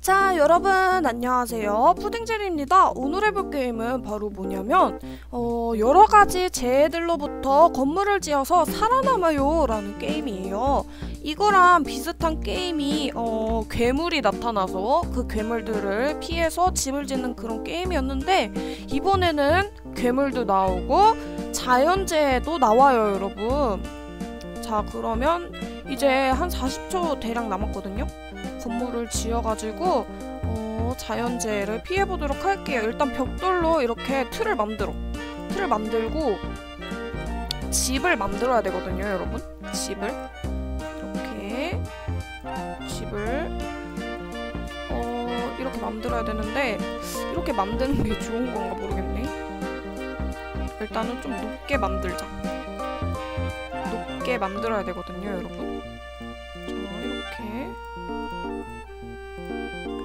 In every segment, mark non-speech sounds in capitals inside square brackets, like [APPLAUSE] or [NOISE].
자 여러분 안녕하세요. 푸딩젤입니다. 오늘 해볼 게임은 바로 뭐냐면 어, 여러가지 재해들로부터 건물을 지어서 살아남아요 라는 게임이에요. 이거랑 비슷한 게임이 어, 괴물이 나타나서 그 괴물들을 피해서 집을 짓는 그런 게임이었는데 이번에는 괴물도 나오고 자연재해도 나와요 여러분. 자 그러면 이제 한 40초 대략 남았거든요 건물을 지어가지고 어, 자연재해를 피해보도록 할게요. 일단 벽돌로 이렇게 틀을 만들어. 틀을 만들고 집을 만들어야 되거든요, 여러분. 집을 이렇게 집을 어 이렇게 만들어야 되는데 이렇게 만드는 게 좋은 건가 모르겠네. 일단은 좀 높게 만들자. 높게 만들어야 되거든요, 여러분. 자, 이렇게.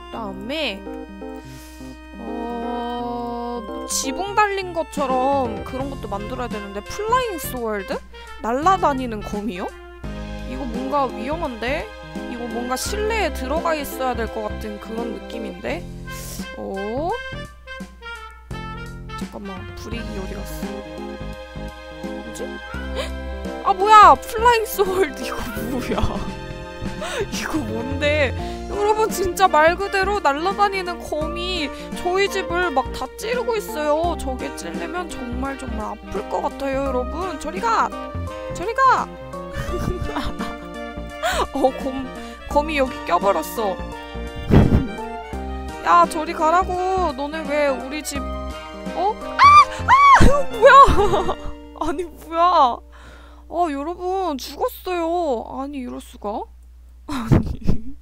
그다음에 어뭐 지붕 달린 것처럼 그런 것도 만들어야 되는데 플라잉 스월드? 날라다니는 검이요? 이거 뭔가 위험한데? 이거 뭔가 실내에 들어가 있어야 될 것 같은 그런 느낌인데? 어? 잠깐만 불이기 어디 갔어? 뭐지? 헉! 아 뭐야 플라잉 스월드 [LAUGHS] 이거 뭐야 [LAUGHS] 이거 뭔데? 여러분 진짜 말 그대로 날아다니는 거미 저희 집을 막 다 찌르고 있어요. 저게 찔리면 정말 정말 아플 것 같아요 여러분. 저리 가! 저리 가! [LAUGHS] 어 검, 거미 여기 껴버렸어. 야 저리 가라고. 너네 왜 우리 집 어? 아! 아! 뭐야? [LAUGHS] 아니 뭐야? 아 여러분 죽었어요. 아니 이럴 수가 아니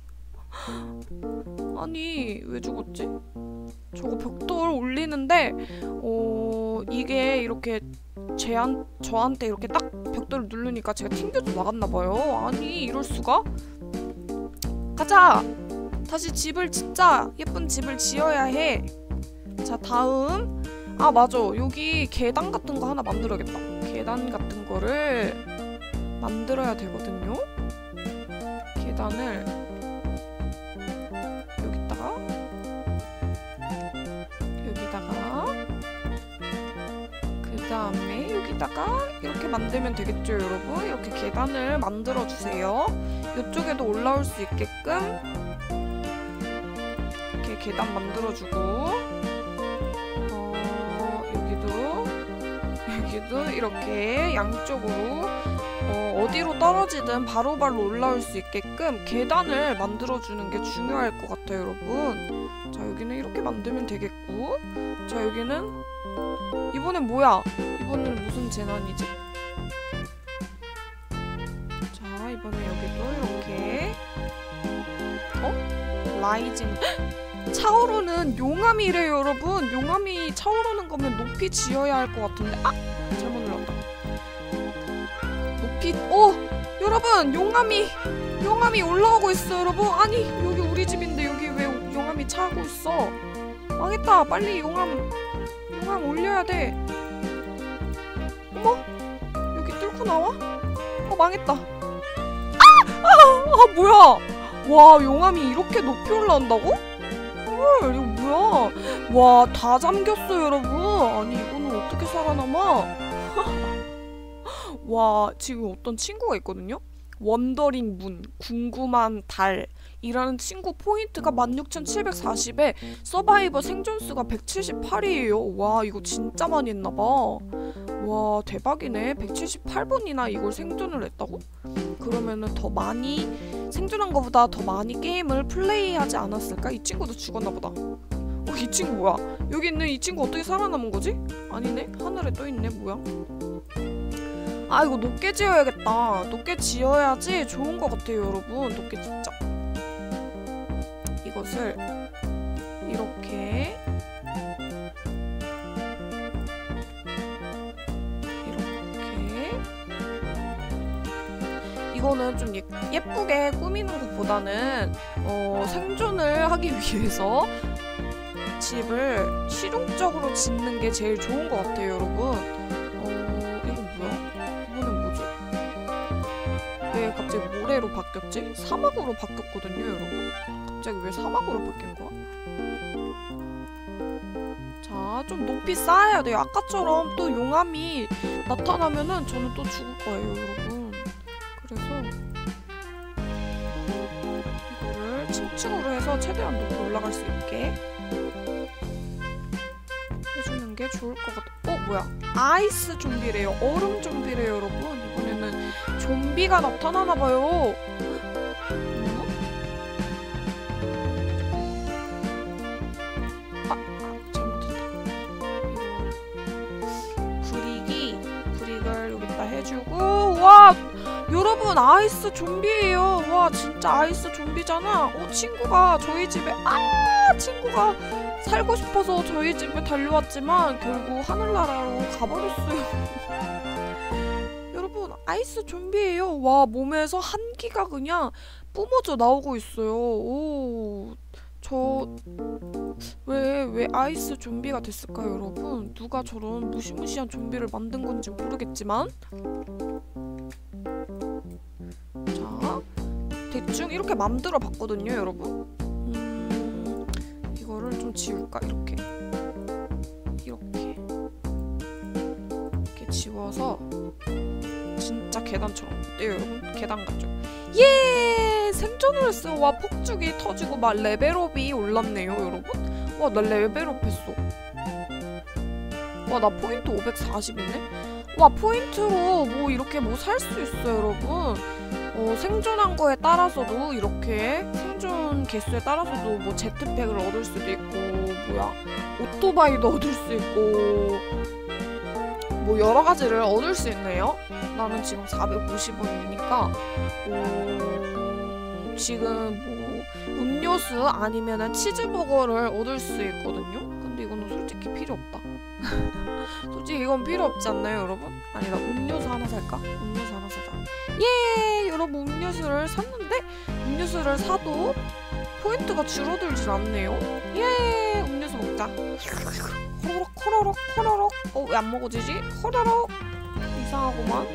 [LAUGHS] 아니 왜 죽었지? 저거 벽돌 올리는데 어 이게 이렇게 제한 저한테 이렇게 딱 벽돌을 누르니까 제가 튕겨져 나갔나 봐요. 아니 이럴 수가? 가자. 다시 집을 짓자. 예쁜 집을 지어야 해. 자 다음 아 맞아 여기 계단 같은 거 하나 만들어야겠다. 계단 같은 거를 만들어야 되거든요. 계단을 여기다가 여기다가 그 다음에 여기다가 이렇게 만들면 되겠죠 여러분? 이렇게 계단을 만들어 주세요. 이쪽에도 올라올 수 있게끔 이렇게 계단 만들어 주고 어 여기도 여기도 이렇게 양쪽으로 어, 어디로 떨어지든 바로바로 올라올 수 있게끔 계단을 만들어주는 게 중요할 것 같아요, 여러분. 자, 여기는 이렇게 만들면 되겠고. 자, 여기는 이번엔 뭐야? 이번에는 무슨 재난이지? 자, 이번에 여기도 이렇게 어? 라이징 [GASPS] 차오르는 용암이래요, 여러분. 용암이 차오르는 거면 높이 지어야 할 것 같은데 아! 잘못 눌렀 다. 높이 오 여러분 용암이 용암이 올라오고 있어 여러분. 아니 여기 우리 집인데 여기 왜 용암이 차고 있어? 망했다. 빨리 용암 용암 올려야 돼. 어머? 여기 뚫고 나와? 어 망했다. 아! 아, 아 뭐야? 와 용암이 이렇게 높이 올라온다고? 헐 이거 뭐야? 와 다 잠겼어 여러분. 아니 이거는 어떻게 살아남아 와 지금 어떤 친구가 있거든요 원더링 문 궁금한 달 이라는 친구 포인트가 16,740에 서바이버 생존수가 178이에요 와 이거 진짜 많이 했나봐 와 대박이네 178번이나 이걸 생존을 했다고? 그러면은 더 많이 생존한 것보다 더 많이 게임을 플레이하지 않았을까? 이 친구도 죽었나 보다 어, 이 친구 뭐야? 여기 있는 이 친구 어떻게 살아남은 거지? 아니네? 하늘에 떠있네 뭐야? 아 이거 높게 지어야겠다. 높게 지어야지 좋은 것 같아요 여러분. 높게 짓자. 이것을 이렇게. 이렇게. 이거는 좀 예, 예쁘게 꾸미는 것보다는 어, 생존을 하기 위해서 집을 실용적으로 짓는 게 제일 좋은 것 같아요 여러분 모래로 바뀌었지? 사막으로 바뀌었거든요, 여러분. 갑자기 왜 사막으로 바뀐 거야? 자, 좀 높이 쌓아야 돼요. 아까처럼 또 용암이 나타나면은 저는 또 죽을 거예요, 여러분. 그래서 이거를 층층으로 해서 최대한 높이 올라갈 수 있게 해주는 게 좋을 것 같아. 어, 뭐야? 아이스 좀비래요. 얼음 좀비래요, 여러분. 좀비가 나타나나 봐요. 어? 아, 아, 잘못했다. 브릭이 브릭을 여기다 해주고 와 여러분 아이스 좀비예요. 와 진짜 아이스 좀비잖아. 어 친구가 저희 집에 아 친구가 살고 싶어서 저희 집에 달려왔지만 결국 하늘나라로 가버렸어요. [LAUGHS] 아이스 좀비예요. 와 몸에서 한기가 그냥 뿜어져 나오고 있어요. 오, 저왜왜 아이스 좀비가 됐을까요, 여러분? 누가 저런 무시무시한 좀비를 만든 건지 모르겠지만 자 대충 이렇게 만들어 봤거든요, 여러분. 음, 이거를 좀 지울까 이렇게 이렇게 이렇게 지워서 진짜 계단처럼 어때요 여러분? 계단 같죠? 예! 생존을 했어요. 와 폭죽이 터지고 막 레벨업이 올랐네요 여러분. 와 나 레벨업 했어. 와 나 포인트 540이네? 와 포인트로 뭐 이렇게 뭐 살 수 있어요 여러분. 어, 생존한 거에 따라서도 이렇게 생존 개수에 따라서도 뭐 제트팩을 얻을 수도 있고 뭐야 오토바이도 [LAUGHS] 얻을 수 있고 뭐 여러 가지를 얻을 수 있네요. 나는 지금 450원이니까 오, 지금 뭐 음료수 아니면은 치즈버거를 얻을 수 있거든요. 근데 이거는 솔직히 필요 없다. [LAUGHS] 솔직히 이건 필요 없지 않나요, 여러분? 아니 나 음료수 하나 살까? 음료수 하나 사자. 예, 여러분 음료수를 샀는데 음료수를 사도 포인트가 줄어들진 않네요. 예, 음료수 먹자. 호로록 호로록 호로록. 어, 왜 안 먹어지지? 호로록. 이상하구만.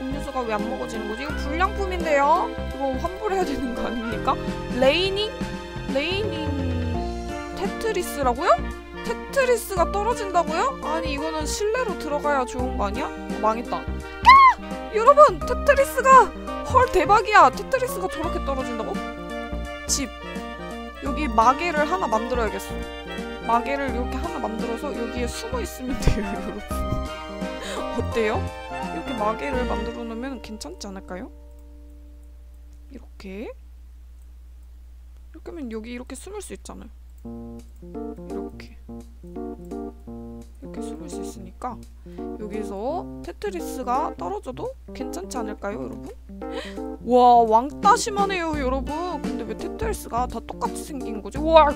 음료수가 왜 안 먹어지는 거지? 이거 불량품인데요? 이거 환불해야 되는 거 아닙니까? 레이닝? 레이닝 테트리스라고요? 테트리스가 떨어진다고요? 아니 이거는 실내로 들어가야 좋은 거 아니야? 어, 망했다. 야! 여러분 테트리스가 헐 대박이야. 테트리스가 저렇게 떨어진다고? 집 여기 마개를 하나 만들어야겠어. 마개를 이렇게 하나 만들어서 여기에 숨어 있으면 돼요, 여러분. [LAUGHS] 어때요? 이렇게 마개를 만들어 놓으면 괜찮지 않을까요? 이렇게 이렇게 하면 여기 이렇게 숨을 수 있잖아요. 이렇게 이렇게 숨을 수 있으니까 여기서 테트리스가 떨어져도 괜찮지 않을까요, 여러분? 와 왕따 심하네요, 여러분. 근데 왜 테트리스가 다 똑같이 생긴 거지? 와,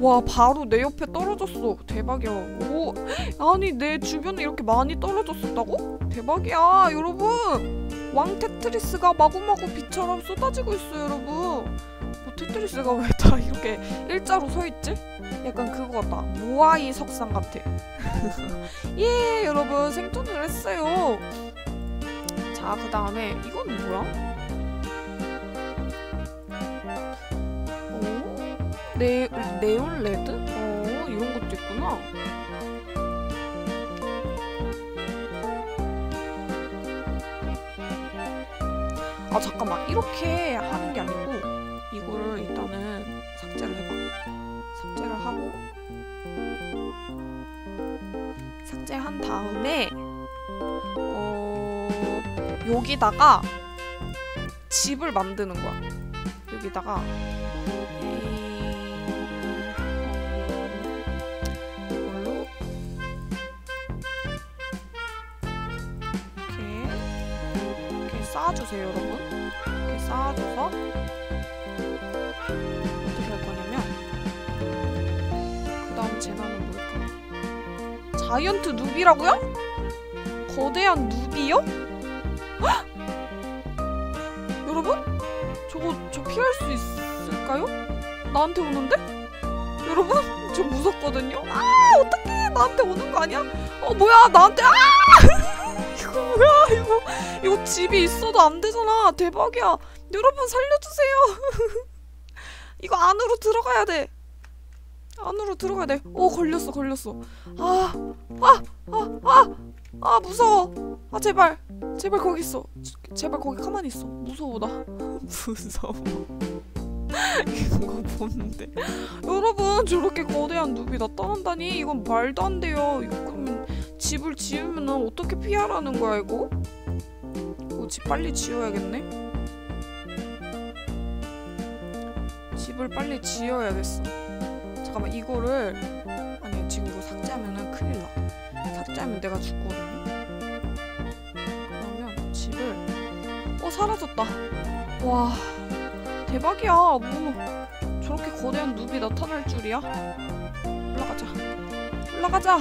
와 바로 내 옆에 떨어졌어. 대박이야. 오, 아니 내 주변에 이렇게 많이 떨어졌었다고? 대박이야, 여러분. 왕 테트리스가 마구마구 비처럼 쏟아지고 있어요, 여러분. 뭐 테트리스가 왜 다 이렇게 일자로 서 있지? 약간 그거 같다. 모아이 석상 같아. [LAUGHS] 예, 여러분 생존을 했어요. 자, 그 다음에 이건 뭐야? 오, 네 네온 레드? 어, 이런 것도 있구나. 아 잠깐만 이렇게 하는 게 아니고 다음에 어 여기다가 집을 만드는 거야. 여기다가 이- 이걸로 이렇게 이렇게 쌓아주세요 여러분. 이렇게 쌓아줘서 어떻게 할 거냐면 그 다음 재난은 뭘까 자이언트 누비라고요? 거대한 누비요? 헉! 여러분? 저거 저 피할 수 있을까요? 나한테 오는데? 여러분? [LAUGHS] 저 무섭거든요? 아 어떡해 나한테 오는 거 아니야? 어 뭐야 나한테 아 [LAUGHS] 이거 뭐야 이거 이거 집이 있어도 안 되잖아. 대박이야. 여러분 살려주세요. [LAUGHS] 이거 안으로 들어가야 돼. 안으로 들어가야 돼. 오 걸렸어 걸렸어. 아, 아, 아, 아, 아 무서워. 아 제발, 제발 거기 있어. 제발 거기 가만히 있어. 무서워 나. [LAUGHS] 무서워. 이거 보는데 여러분 저렇게 거대한 눕이 나타난다니 이건 말도 안 돼요. 그러면 집을 지으면 어떻게 피하라는 거야 이거? 이거 집 빨리 지어야겠네. 집을 빨리 지어야겠어. 잠깐만 이거를 아니 지금 이거 삭제하면은 큰일 나. 삭제하면 내가 죽거든요. 그러면 집을 어 사라졌다. 와 대박이야. 뭐 저렇게 거대한 눕이 나타날 줄이야? 올라가자. 올라가자.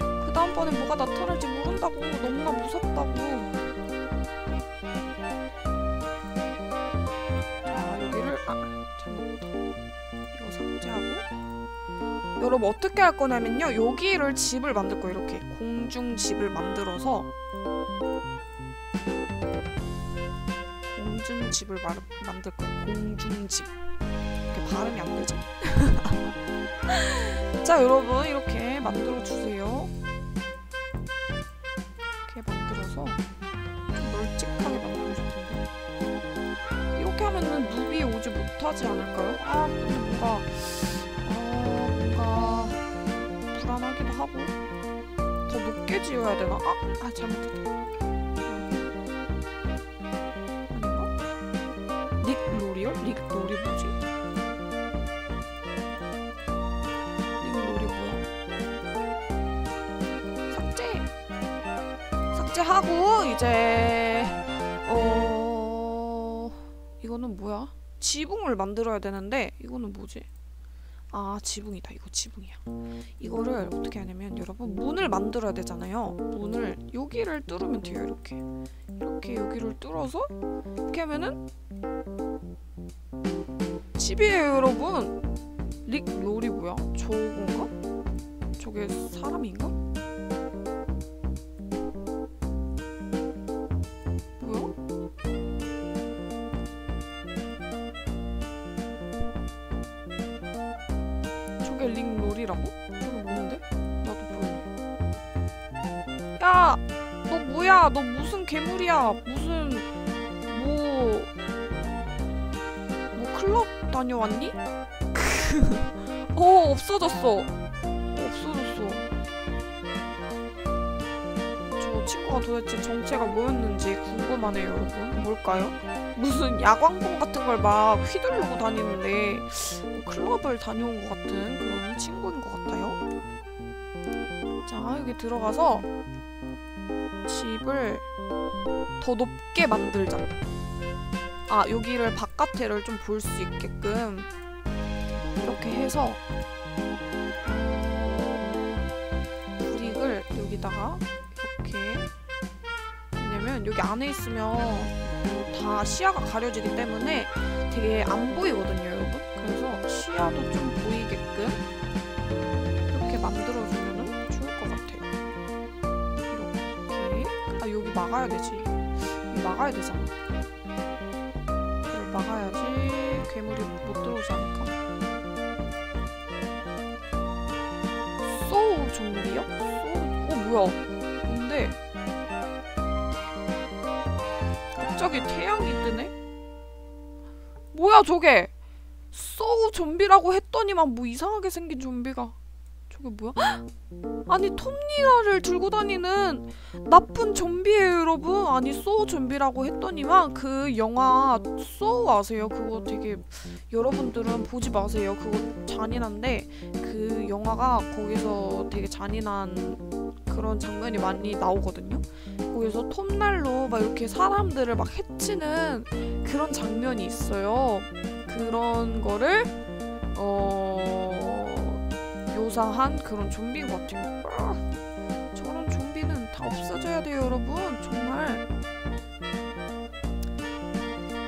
그 다음번에 뭐가 나타날지 모른다고 너무나 무섭다고. 자 여기를 아 잘못했다. 이거 삭제하고. 여러분 어떻게 할 거냐면요. 여기를 집을 만들 거예요 이렇게. 공중 집을 만들어서. 공중 집을 마, 만들 거예요. 공중 집. 이렇게 발음이 안 되죠? [LAUGHS] 자 여러분 이렇게 만들어 주세요 못하지 않을까요? 아 근데 뭔가 아 뭔가 불안하기도 하고 더 높게 지어야 되나? 아, 아 잘못했다 아닌가? 릭 로리 뭐지? 릭 로리 뭐야? 삭제 삭제하고 이제 어 이거는 뭐야? 지붕을 만들어야 되는데 이거는 뭐지? 아 지붕이다 이거 지붕이야 이거를 어떻게 하냐면 여러분 문을 만들어야 되잖아요 문을 여기를 뚫으면 돼요 이렇게 이렇게 여기를 뚫어서 이렇게 하면은 집이에요 여러분 릭 롤이 뭐야? 저건가? 저게 사람인가? 너 무슨 괴물이야? 무슨 뭐... 뭐 클럽 다녀왔니? [LAUGHS] 어 없어졌어. 없어졌어. 저 친구가 도대체 정체가 뭐였는지 궁금하네요, 여러분. 뭘까요? 무슨 야광봉 같은 걸 막 휘두르고 다니는데 뭐 클럽을 다녀온 것 같은 그런 친구인 것 같아요. 자, 여기 들어가서 집을 더 높게 만들자. 아, 여기를 바깥에를 좀 볼 수 있게끔 이렇게 해서 어, 브릭을 여기다가 이렇게 왜냐면 여기 안에 있으면 다 시야가 가려지기 때문에 되게 안 보이거든요, 여러분. 그래서 시야도 좀 보이게끔 이렇게 만들어주면 여기 막아야 되지. 여기 막아야 되잖아. 이걸 막아야지 괴물이 못 들어오지 않을까. 소우 좀비요? 소우, 어, 뭐야. 뭔데? 갑자기 태양이 뜨네? 뭐야 저게? 소우 좀비라고 했더니만 뭐 이상하게 생긴 좀비가 저게 뭐야? [GASPS] 아니 톱니라를 들고 다니는 나쁜 좀비예요 여러분 아니 소우 좀비라고 했더니만 그 영화 소우 아세요? 그거 되게 여러분들은 보지 마세요 그거 잔인한데 그 영화가 거기서 되게 잔인한 그런 장면이 많이 나오거든요 거기서 톱날로 막 이렇게 사람들을 막 해치는 그런 장면이 있어요. 그런 거를 어 묘사한 그런 좀비인 것 같아요. 아, 저런 좀비는 다 없어져야 돼요, 여러분. 정말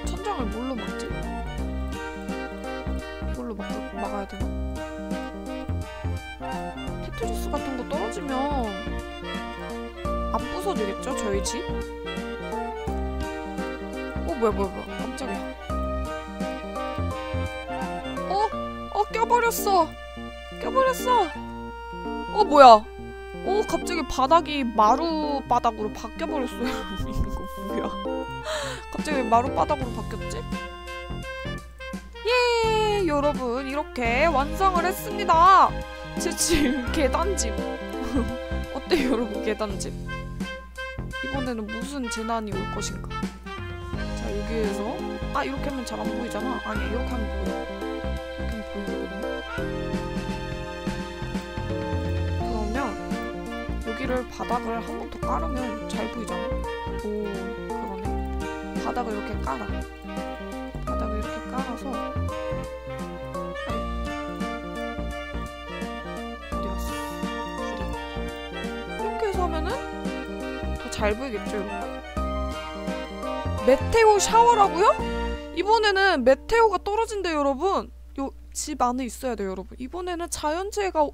천장을 뭘로 막지? 이걸로 막 막아야 되나? 테트리스 같은 거 떨어지면 안 부서지겠죠 저희 집? 어 뭐야 뭐야 뭐야 안 깜짝이야. 어? 어 껴버렸어. 껴버렸어. 어 뭐야? 어 갑자기 바닥이 마루 바닥으로 바뀌어 버렸어요. [LAUGHS] 이거 뭐야? 갑자기 마루 바닥으로 바뀌었지? 예, 여러분 이렇게 완성을 했습니다. 제 집 계단집 [LAUGHS] 어때요, 여러분 계단집? 이번에는 무슨 재난이 올 것인가? 자 여기에서 아 이렇게 하면 잘 안 보이잖아. 아니야 이렇게 하면 보여. 이렇게 하면 보이거든요. 여기를 바닥을 한 번 더 깔으면 잘 보이잖아. 오 그러네. 바닥을 이렇게 깔아. 바닥을 이렇게 깔아서 어디 갔어? 이렇게 해서 하면은 더 잘 보이겠죠, 여러분? 메테오 샤워라고요? 이번에는 메테오가 떨어진대, 여러분. 요 집 안에 있어야 돼요, 여러분. 이번에는 자연재해가 오-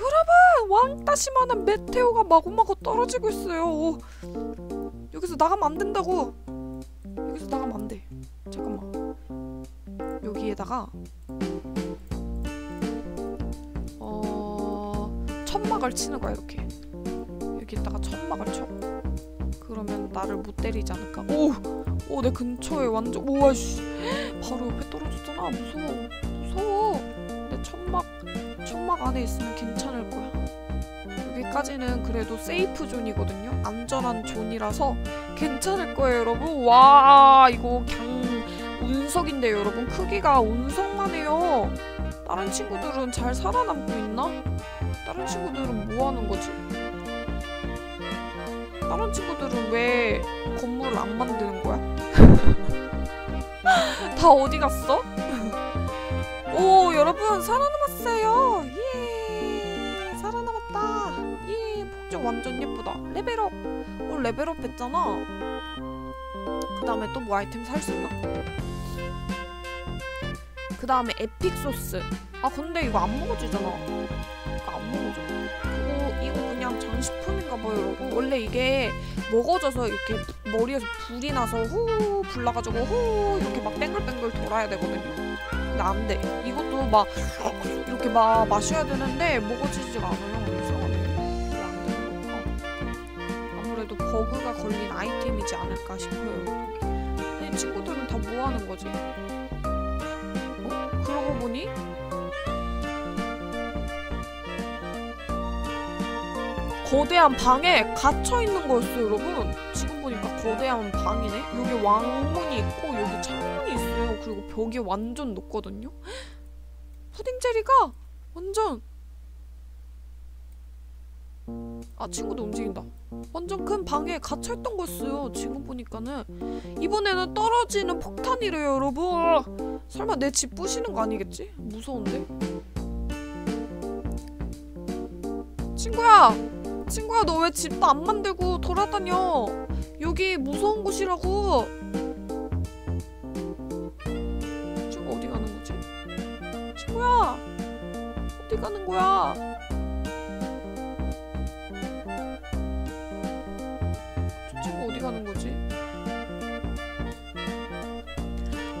여러분 왕따시만한 메테오가 마구마구 떨어지고 있어요. 오. 여기서 나가면 안 된다고. 여기서 나가면 안 돼. 잠깐만. 여기에다가 어 천막을 치는 거야 이렇게. 여기에다가 천막을 쳐. 그러면 나를 못 때리지 않을까? 오, 오 내 근처에 완전 오와씨 [GASPS] 바로 옆에 떨어졌잖아. 무서워, 무서워. 내 천막 천막 안에 있으면 괜찮을 거야. 여기까지는 그래도 세이프 존이거든요. 안전한 존이라서 괜찮을 거예요, 여러분. 와, 이거 강 운석인데요, 여러분. 크기가 운석만 해요. 다른 친구들은 잘 살아남고 있나? 다른 친구들은 뭐 하는 거지? 다른 친구들은 왜 건물을 안 만드는 거야? [LAUGHS] 다 어디 갔어? 오, 여러분 살아남았어요. 예, 살아남았다. 예, 폭죽 완전 예쁘다. 레벨업. 오, 레벨업 했잖아. 그 다음에 또 뭐 아이템 살 수 있나? 그 다음에 에픽 소스. 아 근데 이거 안 먹어지잖아. 이거 안 먹어져. 그거 이거 그냥 장식품인가 봐요, 여러분. 원래 이게 먹어져서 이렇게 머리에서 불이 나서 후 불나가지고 후 이렇게 막 뱅글뱅글 돌아야 되거든요. 근데 안 돼. 이것도 막 이렇게 막 마셔야 되는데 먹어지지가 않아요. 이상하네. 안 되는 건가? 아무래도 버그가 걸린 아이템이지 않을까 싶어요. 아니 친구들은 다 뭐 하는 거지? 어? 그러고 보니 거대한 방에 갇혀 있는 거였어요, 여러분. 지금 보니까 거대한 방이네. 여기 왕문이 있고 여기 창문이 있어요. 그리고 벽이 완전 높거든요. 푸딩 제리가 완전 아 친구도 움직인다. 완전 큰 방에 갇혀 있던 거였어요. 지금 보니까는 이번에는 떨어지는 폭탄이래요, 여러분. 설마 내 집 부시는 거 아니겠지? 무서운데? 친구야, 친구야 너 왜 집도 안 만들고 돌아다녀? 여기 무서운 곳이라고. 어디 가는 거야? 저 친구 어디 가는 거지?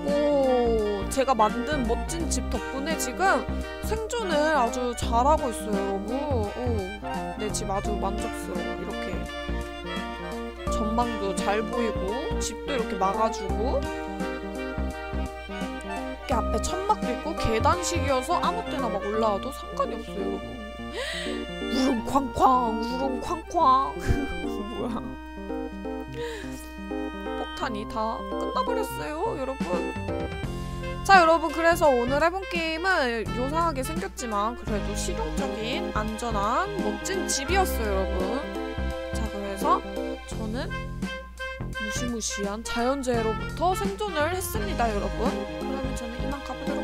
오, 제가 만든 멋진 집 덕분에 지금 생존을 아주 잘하고 있어요, 여러분. 오, 내 집 아주 만족스러워. 이렇게 전망도 잘 보이고 집도 이렇게 막아주고 이렇게 앞에 천막도 있고 계단식이어서 아무 때나 막 올라와도 상관이 없어요, 여러분. 우릉 쾅쾅, 우릉 쾅쾅. [LAUGHS] 뭐야? 폭탄이 다 끝나버렸어요, 여러분. 자, 여러분, 그래서 오늘 해본 게임은 요상하게 생겼지만 그래도 실용적인, 안전한, 멋진 집이었어요, 여러분. 자, 그래서 저는 무시무시한 자연재해로부터 생존을 했습니다, 여러분. 그러면 저는 이만 가보도록.